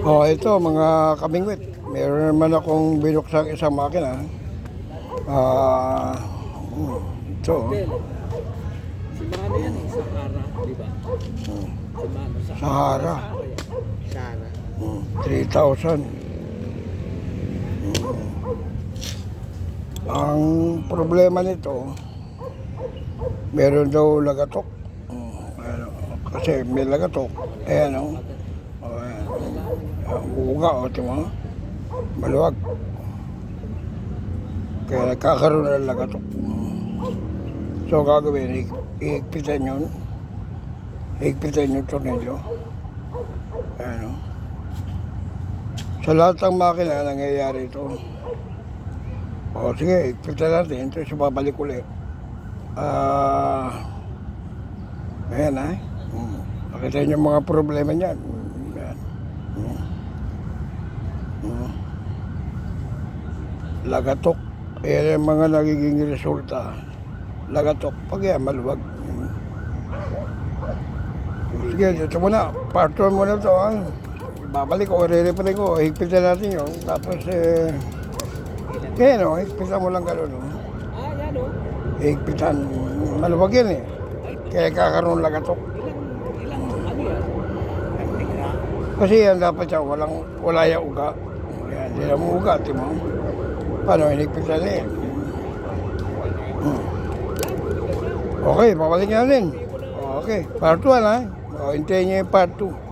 Oh, ito mga kamingwit. Meron naman akong binuksang isang makina. Ah, hmm, ito. Yan eh, Sahara, di ba? Sahara. Sahara. Sahara. Hmm, 3,000. Hmm. Ang problema nito, meron daw lagatok. Hmm, ano, kasi may lagatok. Ayan o. Oh. Buga o, ito mo. Maluwag. Kaya nagkakaroon ng lagatok. So gagawin, i- iigpitan yun. Iigpitan yung tornilyo. Ayan o. Sa lahat ng makina, nangyayari ito. O sige, ikpita natin. Siya babalik ulit. Ah... ayan ay. Hmm. Nakita niyo mga problema niyan. Hmm, Ayan. Hmm. Hmm. Lagatok. Ayan ang mga nagiging resulta. Lagatok. Pag yan, maluwag. Sige, dito muna. Part 1 muna ito. Ha? Babalik ko, re-replay ko. Higpitan natin yun. Tapos, eh... Kaya no, higpitan mo lang gano'n. No? Ah, yan o. Higpitan. Maluwag yan eh. Kaya kakaroon lagatok. Ilang, ilang, ano yan? Kasi yan dapat siya, walang, wala yung uga. Na mo uga, di mo. Paano, hinigpitan na yan. Hmm. Okay, babalik natin. Okay, part 1 ha. O, hintayin niyo yung part 2.